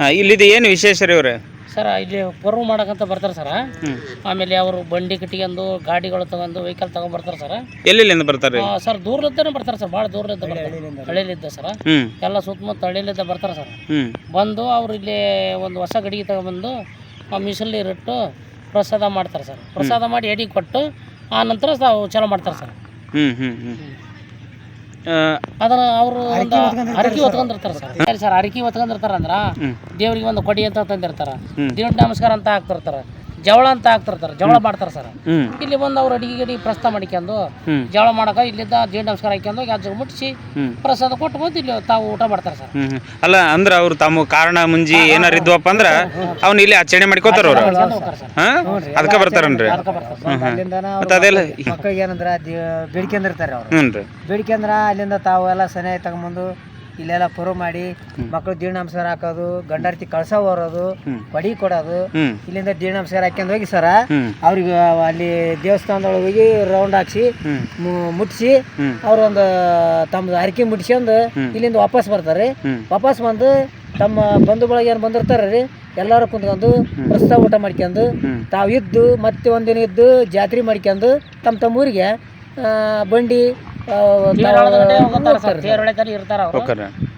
ಹಾಂ ಇಲ್ಲಿದು ಏನು ವಿಶೇಷ ರೀ ಇವ್ರೆ ಸರ್ ಇಲ್ಲಿ ಪರ್ವ್ ಮಾಡಕಂತ ಬರ್ತಾರೆ ಸರ್. ಆಮೇಲೆ ಅವರು ಬಂಡಿ ಕಟ್ಟಿಗೆಂದು ಗಾಡಿಗಳು ತಗೊಂಡು ವೆಹಿಕಲ್ ತಗೊಂಡ್ ಬರ್ತಾರೆ ಸರ್. ಎಲ್ಲಿಂದ ಬರ್ತಾರೆ? ಸರ್ ದೂರದಿಂದನೇ ಬರ್ತಾರೆ ಸರ್ ಭಾಳ ದೂರದಿಂದ ಬರ್ತಾರೆ. ಹಳ್ಳಿಲಿದ್ದ ಸರ್. ಎಲ್ಲ ಸುತ್ತಮುತ್ತ ಹಳ್ಳಿಲಿದ್ದ ಬರ್ತಾರೆ ಸರ್. ಬಂದು ಅವ್ರು ಇಲ್ಲಿ ಒಂದು ಹೊಸ ಗಡಿಗೆ ತಗೊಂಡ್ಬಂದು ಆ ಮಿಸಲ್ಲಿ ಇಟ್ಟು ಪ್ರಸಾದ ಮಾಡ್ತಾರೆ ಸರ್. ಪ್ರಸಾದ ಮಾಡಿ ಎಡಿ ಕೊಟ್ಟು ಆ ನಂತರ ತಾವು ಚಲೋ ಮಾಡ್ತಾರೆ ಸರ್. ಹ್ಞೂ ಹ್ಞೂ ಹ್ಞೂ ಅದನ್ನ ಅವರು ಒಂದು ಅರಕಿ ಹೊತ್ಕೊಂಡಿರ್ತಾರೆ ಸರ್ ಸರಿ ಸರ್ ಅರಕಿ ಹೊತ್ಕೊಂಡಿರ್ತಾರ ಅಂದ್ರ. ದೇವ್ರಿಗೆ ಒಂದು ಕೊಡಿ ಅಂತ ತಂದಿರ್ತಾರ. ದೇವ್ರ ನಮಸ್ಕಾರ ಅಂತ ಹಾಕ್ತಿರ್ತಾರ ಜವಳ ಅಂತ ಹಾಕ್ತಿರ್ತಾರ ಜವಳ ಮಾಡ್ತಾರೆ ಸರ್. ಇಲ್ಲಿ ಬಂದು ಅವ್ರು ಅಡಿಗೆ ಗಡಿ ಪ್ರಸ್ತ ಮಾಡ್ಕೊಂಡು ಜವಳ ಮಾಡಕ ಇಲ್ಲಿದ್ದ ದೇವ್ರ ನಮಸ್ಕಾರ ಹಾಕೊಂಡು ಗಾಜು ಮುಟ್ಟಿಸಿ ಪ್ರಸಾದ ಕೊಟ್ಟು ಬಂದು ಇಲ್ಲಿ ತಾವು ಊಟ ಮಾಡ್ತಾರೆ ಸರ್. ಅಲ್ಲ ಅಂದ್ರೆ ಅವ್ರು ತಮ್ಮ ಕಾರಣ ಮುಂಜಿ ಏನಾರ ಇದ್ವಪ್ಪ ಅಂದ್ರೆ ಅವ್ನ ಇಲ್ಲಿ ಆಚರಣೆ ಮಾಡ್ಕೋತಾರ ಅವ್ರು. ಅದಕ್ಕೆ ಬರ್ತಾರನ್ರಿ? ಮತ್ತೆ ಅದೆಲ್ಲ ಮಕ್ಕಳಿಗೆ ಏನಂದ್ರ ಬೇಡಿಕೆಂದಿರ್ತಾರೆ ಅವ್ರು. ಬೇಡಿಕೆ ರೀ ಅಲ್ಲಿಂದ ತಾವು ಎಲ್ಲ ಸನೆ ತಗೊಂಬಂದು ಇಲ್ಲೆಲ್ಲ ಪುರು ಮಾಡಿ ಮಕ್ಕಳು ಜೀರ್ಣಾಂಸಾರ ಹಾಕೋದು ಗಂಡಾರ್ತಿ ಕಳಸ ಹೊರೋದು ಪಡಿ ಕೊಡಿ ಕೊಡೋದು ಇಲ್ಲಿಂದ ಜೀರ್ಣಾಂಸಾರ ಹಾಕೊಂಡು ಹಾಕ್ಯಂಡ್ ಹೋಗಿ ಸರ ಅವ್ರಿಗೆ ಅಲ್ಲಿ ದೇವಸ್ಥಾನದೊಳಗೆ ಹೋಗಿ ರೌಂಡ್ ಹಾಕ್ಸಿ ಮುಟ್ಸಿ. ಅವ್ರೊಂದು ತಮ್ಮ ಅರಿಕೆ ಮುಟ್ಸ್ಕೊಂಡು. ಇಲ್ಲಿಂದ ವಾಪಸ್ ಬರ್ತಾರೆ. ವಾಪಸ್ ಬಂದು ತಮ್ಮ ಬಂಧು ಬಳಗ ಏನು ಬಂದಿರ್ತಾರೆ ರೀ ಎಲ್ಲರೂ ಕುಂತ್ಕೊಂಡು ಪ್ರಸ್ತಾವ ಊಟ ಮಾಡ್ಕೊಂಡು ತಾವು ಇದ್ದು ಮತ್ತೆ ಒಂದಿನ ಇದ್ದು ಜಾತ್ರೆ ಮಾಡ್ಕೊಂಡು ತಮ್ಮ ತಮ್ಮ ಊರಿಗೆ ಆ, ಬಂಡಿ ಇರ್ತಾರ ಅವರು.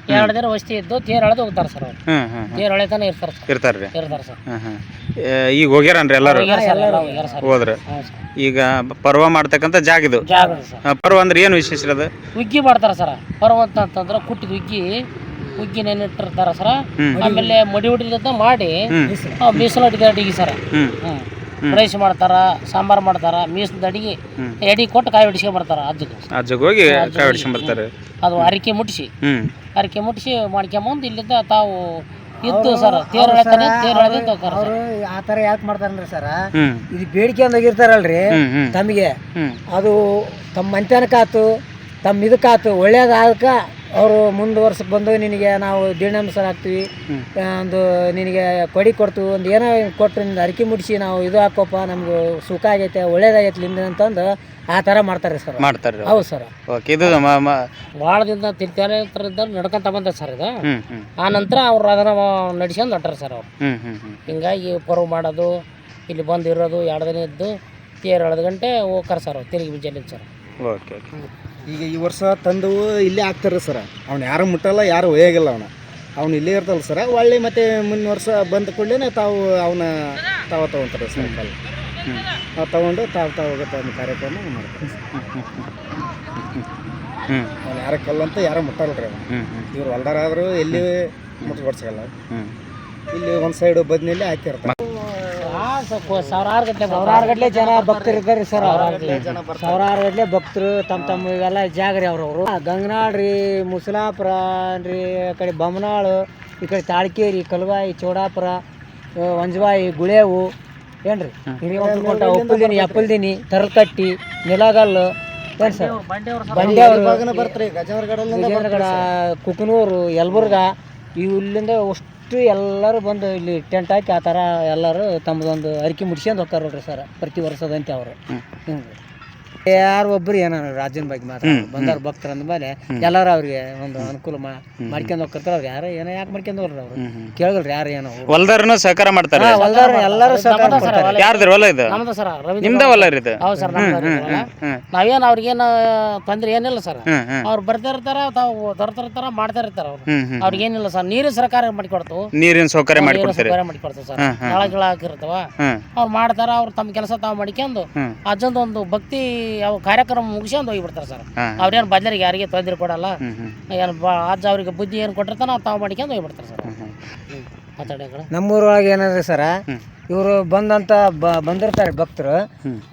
ಎರಡು ದಿನ ವಸ್ತಿ ಇದ್ದು ತೇರ್ ಎಳೆದು ಹೋಗ್ತಾರೆ ಸರ್ ಅವ್ರು. ಹ್ಞೂ ಹ್ಞೂ ತೇರ್ ಎಳೆತಾನೆ ಇರ್ತಾರೆ ಸರ್. ಇರ್ತಾರೆ ರೀ. ಇರ್ತಾರೆ ಸರ್. ಹಾಂ ಹಾಂ ಈಗ ಹೋಗ್ಯಾರನ್ರಿ ಎಲ್ಲರೂ? ಹೋಗ್ಯಾರ ಸರ್ ಎಲ್ಲ ಹೋಗ್ಯಾರ ಸರ್. ಹೋದ್ರ? ಹ್ಞೂ ಸರ್. ಈಗ ಪರ್ವ ಮಾಡ್ತಕ್ಕಂಥ ಜಾಗ ಇದು. ಜಾಗ ಇದೆ ಸರ್. ಆ, ಪರ್ವ ಅಂದ್ರೆ ಏನು ವಿಶೇಷ ಅದು? ಉಗ್ಗಿ ಮಾಡ್ತಾರೆ ಸರ್. ಪರ್ವ ಅಂತಂದ್ರೆ ಕುಟ್ಟಿದ ಉಗ್ಗಿ ಉಗ್ಗಿ ನೆನಿಟ್ಟಿರ್ತಾರ ಸರ್. ಹ್ಮ್. ಆಮೇಲೆ ಮಡಿ ಹುಡಿದ ಮಾಡಿ ಹ್ಮ್. ಆ, ಮೀಸಲು ಅಡಿಗೆ ಅಡಿಗೆ ಸರ್. ಹ್ಞೂ ರೈಸ್ ಮಾಡ್ತಾರ ಸಾಂಬಾರ್ ಮಾಡ್ತಾರ ಮೀಸದ ಅಡಿಗೆ ಎಡಿ ಕೊಟ್ಟು ಕಾಯಿ ಹೊಡಿಸ್ಕೊಂಡ್ ಬರ್ತಾರ ಅಜ್ಜಿಗೆ. ಅಜ್ಜಗ್ ಹೋಗಿ ಕಾಯಿ ಹೊಡ್ಸ್ಕೊಂಡ್ ಬರ್ತಾರೆ. ಅದು ಅರಿಕೆ ಮುಟ್ಟಿಸಿ ಅರಿಕೆ ಮುಟ್ಟಿಸಿ ಮಾಡ್ಕೊಂಬಂದು ಇಲ್ಲಿಂದ ತಾವು ಇದ್ದು ಸರ್ ತೇರ್ ಎಳೆತಾನೆ ತೇರ್ ಹೋಗ್ತಾರೆ ಅವರು ಆ ಥರ ಯಾಕೆ ಮಾಡ್ತಾರನ್ರಿ ಸರ ಇದು ಬೇಡಿಕೆ ಹ್ಮ್ ತಮಗೆ. ಅದು ತಮ್ಮ ಮಂತ್ಯಾನಕ್ಕಾತು ತಮ್ಮ ಇದಕ್ಕಾತು ಒಳ್ಳೇದಾಗಕ್ಕ ಅವರು ಮುಂದುವರ್ಸಕ್ಕೆ ಬಂದು ನಿನಗೆ ನಾವು ದೀರ್ಣಾಂಸರ ಹಾಕ್ತೀವಿ. ಒಂದು ನಿನಗೆ ಕೊಡಿ ಕೊಡ್ತೀವಿ ಒಂದು ಏನೋ ಕೊಟ್ಟು ನಿಮ್ದು ಅರಿಕೆ ಮುಡಿಸಿ ನಾವು ಇದು ಹಾಕೋಪ್ಪ ನಮ್ಗೆ ಸುಖ ಆಗೈತೆ ಒಳ್ಳೇದಾಗೈತೆ ಲಿಂದ ಅಂತಂದು ಆ ಥರ ಮಾಡ್ತಾರೆ ಸರ್ ಮಾಡ್ತಾರೆ ಹೌದು ಸರ್. ಓಕೆ ಇದು ಭಾಳ ದಿನ ತಿರ್ತಾರೆ ನಡ್ಕೊಂತ ಬಂದ ಸರ್ ಇದು. ಆ ನಂತರ ಅವ್ರು ಅದನ್ನು ನಡ್ಸ್ಕೊಂಡು ಹೊಟ್ಟಾರೆ ಸರ್ ಅವ್ರು. ಹಿಂಗಾಗಿ ಪರ್ವ್ ಮಾಡೋದು ಇಲ್ಲಿ ಬಂದು ಇರೋದು ಎರಡು ದಿನ ಇದ್ದು ತೇರು ಎಳೆದು ಗಂಟೆ ಹೋಗ್ತಾರೆ ಸರ್ ಅವ್ರು ತಿರುಗಿ ಬಿಜಲ್ಲಿ ಸರ್. ಓಕೆ ಓಕೆ ಈಗ ಈ ವರ್ಷ ತಂದವು ಇಲ್ಲೇ ಹಾಕ್ತಾರೆ ಸರ. ಅವ್ನು ಯಾರು ಮುಟ್ಟಲ್ಲ ಯಾರು ಒಯ್ಯಾಗಿಲ್ಲ ಅವನು. ಅವ್ನು ಇಲ್ಲೇ ಇರ್ತಲ್ಲ ಸರ. ಒಳ್ಳೆ ಮತ್ತೆ ಮುಂದಿನ ವರ್ಷ ಬಂದ ಕೂಡಲೇ ತಾವು ಅವನ ತಾವ ತಗೊಂತಾರೆ ಹ್ಞೂ ನಾವು ತಗೊಂಡು ತಾವು ಹೋಗುತ್ತೆ ಒಂದು ಕಾರ್ಯಕ್ರಮ ಮಾಡ್ತಾರೆ ಅವ್ನು ಯಾರ ಕಲ್ಲಂತ ಯಾರು ಮುಟ್ಟಲ್ಲ ರೀ ಅವನು ಇವ್ರು ಹೊಲ್ದಾರಾದರೂ ಎಲ್ಲಿ ಹ್ಮ್. ಇಲ್ಲಿ ಒಂದು ಸೈಡು ಬದ್ನಲ್ಲಿ ಹಾಕಿರ್ತಾರೆ. ಸಾವಿರಾರು ಗಟ್ಟಲೆ ಜನ ಭಕ್ತರು ಇದ್ದಾರೆ ಸರ್ ಸಾವಿರಾರು ಗಟ್ಟಲೆ ಭಕ್ತರು. ತಮ್ಮ ತಮ್ಮ ಇವೆಲ್ಲ ಜಾಗ ರೀ ಅವ್ರವ್ರು ಗಂಗನಾಳ್ ರೀ ಮುಸಲಾಪುರ ರೀ ಆ ಕಡೆ ಬೊಮ್ಮನಾಳು ಈ ಕಡೆ ತಾಳ್ಕೇರಿ ಕಲ್ವಾಯಿ ಚೋಡಾಪುರ ವಂಜವಾಯಿ ಗುಳೇವು. ಏನ್ರಿ? ಹಿರಿಯಂತ ಒಪ್ಪಲ್ದಿನಿ ಎಪ್ಪಲ್ದಿನಿ ತರಕಟ್ಟಿ ನಿಲಗಲ್ಲು. ಏನು ಸರ್? ಗಜವರಗಡಲ್ಲಿ ವಿಜಯನಗರ ಕುಕನೂರು ಯಲಬುರ್ಗ ಇಲ್ಲಿಂದ ಅಷ್ಟು ಎಲ್ಲರೂ ಬಂದು ಇಲ್ಲಿ ಟೆಂಟ್ ಹಾಕಿ ಆ ಥರ ಎಲ್ಲರೂ ತಮ್ಮದೊಂದು ಅರಿಕೆ ಮುಡ್ಸ್ಕೊಂಡು ಹೋಗ್ತಾರೆ ನೋಡ್ರಿ ಸರ್ ಪ್ರತಿ ವರ್ಷದಂತೆ ಅವರು. ಹಿಂಗೆ. ಯಾರು ಒಬ್ರು ಏನಾರ ರಾಜನ ಬಗ್ಗೆ ಮಾತ್ರ. ಬಂದಾರ ಭಕ್ತರು ಅಂದಮೇಲೆ ಎಲ್ಲರೂ ಅವ್ರಿಗೆ ಒಂದು ಅನುಕೂಲ ಮಾ ಮಾಡ್ಕೊಂಡು ಹೋಗ್ತಾರ ಅವ್ರು ಯಾರು ಏನೋ ಯಾಕೆ ಮಾಡ್ಕೊಂಡ್ ಹೋಗ್ರಿ ಅವ್ರು? ಕೇಳಿದ್ರು ಯಾರು ಏನೋ ಹೊಲ್ದಾರನು ಸಹಕಾರ ಮಾಡ್ತಾರೆ. ಹೊಲ್ದಾರ ಎಲ್ಲರೂ ಸಹಕಾರ ಕೊಡ್ತಾರೆ ಯಾರ್ದ್ರ ಹೊಲ ಇದು? ನಮ್ದು ಸರ್ ರವೀಂದ್ರ ನಿಮ್ದ ಹೊಲ ರೀ ಇದು? ಹೌದು ಸರ್ ನಾವೇನು ಅವ್ರಿಗೇನು ತೊಂದ್ರೆ ಏನಿಲ್ಲ ಸರ್. ಅವ್ರು ಬರ್ತಾ ಇರ್ತಾರ ತಾವು ತರ್ತಿರ್ತಾರ ಮಾಡ್ತಾ ಇರ್ತಾರ ಅವ್ರು. ಅವ್ರಿಗೇನಿಲ್ಲ ಸರ್. ನೀರಿನ ಸರ್ಕಾರ ಮಾಡಿಕೊಡ್ತು. ನೀರಿನ ಸೌಕರ್ಯ ಮಾಡಿಕೊಡ್ತಾರೆ. ಸೌಕರ್ಯ ಮಾಡಿಕೊಡ್ತೀವಿ ಸರ್. ಕೆಳಗಿಳ ಹ್ಮ್. ನಳ ಗಿಳ ಹಾಕಿರ್ತಾವ. ಅವ್ರು ಮಾಡ್ತಾರ ಅವ್ರು ತಮ್ಮ ಕೆಲಸ ತಾವು ಮಾಡ್ಕೊಂಡು ಅಜ್ಜಂದು ಒಂದು ಭಕ್ತಿ ಅವು ಕಾರ್ಯಕ್ರಮ ಮುಗಿಸ್ಕೊಂಡು ಹೋಗಿಬಿಡ್ತಾರೆ ಸರ್. ಅವ್ರೇನು ಬದಲಿಗೆ ಯಾರಿಗೆ ತೊಂದರೆ ಕೊಡಲ್ಲ. ಏನು ಬಾ ಅಜ್ಜ ಅವ್ರಿಗೆ ಬುದ್ಧಿ ಏನು ಕೊಟ್ಟಿರ್ತಾನ ತಾವು ಮಾಡ್ಕೊಂಡು ಹೋಗಿಬಿಡ್ತಾರೆ ಸರ್. ನಮ್ಮೂರೊಳಗೆ ಏನಂದ್ರೆ ಸರ ಇವರು ಬಂದಂತ ಬಂದಿರ್ತಾರೆ ಭಕ್ತರು.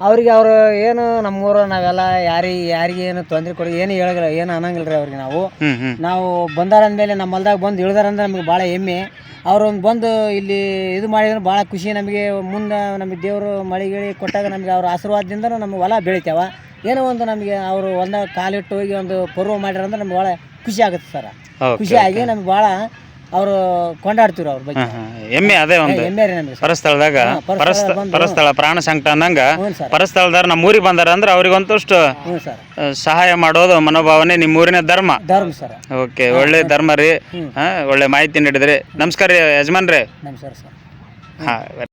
ಅವ್ರಿಗೆ ಅವರು ಏನು ನಮ್ಮೂರ ನಾವೆಲ್ಲ ಯಾರಿಗೆ ಯಾರಿಗೆ ಏನು ತೊಂದರೆ ಕೊಡಿ ಏನು ಹೇಳಂಗಿಲ್ಲ ಏನು ಅನ್ನಂಗಿಲ್ಲ ರೀ ಅವ್ರಿಗೆ ನಾವು. ನಾವು ಬಂದಾರ ಅಂದಮೇಲೆ ನಮ್ಮ ಹೊಲ್ದಾಗ ಬಂದು ಇಳ್ದಾರಂದ್ರೆ ನಮಗೆ ಭಾಳ ಹೆಮ್ಮೆ. ಅವ್ರು ಒಂದು ಬಂದು ಇಲ್ಲಿ ಇದು ಮಾಡಿದ್ರೆ ಭಾಳ ಖುಷಿ ನಮಗೆ. ಮುಂದೆ ನಮಗೆ ದೇವರು ಮಳೆ ಗಿಳಿ ಕೊಟ್ಟಾಗ ನಮಗೆ ಅವ್ರ ಆಶೀರ್ವಾದದಿಂದ ನಮ್ಗೆ ಹೊಲ ಬೆಳಿತಾವ. ಏನೋ ಒಂದು ನಮಗೆ ಅವರು ಹೊಲ್ದಾಗ ಕಾಲಿಟ್ಟು ಹೋಗಿ ಒಂದು ಪರ್ವ ಮಾಡ್ಯಾರ ಅಂದ್ರೆ ನಮ್ಗೆ ಭಾಳ ಖುಷಿ ಆಗುತ್ತೆ ಸರ್. ಖುಷಿಯಾಗಿ ನಮ್ಗೆ ಭಾಳ ಅವರು ಕೊಂಡಾಡ್ತೀವಿ ಅವ್ರ ಬಗ್ಗೆ. ಎಮ್ಮೆ ಅದೇ ಒಂದು. ಎಮ್ಮೆ ರೀ ನಮಗೆ ಪರಸ್ಥಳದಾಗ ಪರಸ್ಥಳ ಪರಸ್ಥ ಪರಸ್ಥಳ ಪ್ರಾಣ ಸಂಕಟ ಅಂದಂಗ ಹ್ಞೂ ಸರ್. ಪರಸ್ಥಳದಾರ ನಮ್ಮ ಊರಿಗೆ ಬಂದಾರ ಅಂದ್ರೆ ಹ್ಞೂ ಸರ್. ಸಹಾಯ ಮಾಡೋದು ಮನೋಭಾವನೆ ನಿಮ್ಮ ಊರಿನ ಧರ್ಮ. ಧರ್ಮ ಸರ್. ಓಕೆ ಒಳ್ಳೆ ಧರ್ಮ ರೀ. ಹಾ ಒಳ್ಳೆ ಮಾಹಿತಿ ನೀಡಿದ್ರಿ. ನಮಸ್ಕಾರ ರೀ ಯಜಮಾನ್ರಿ. ನಮಸ್ಕಾರ ಸರ್. ಹಾಂ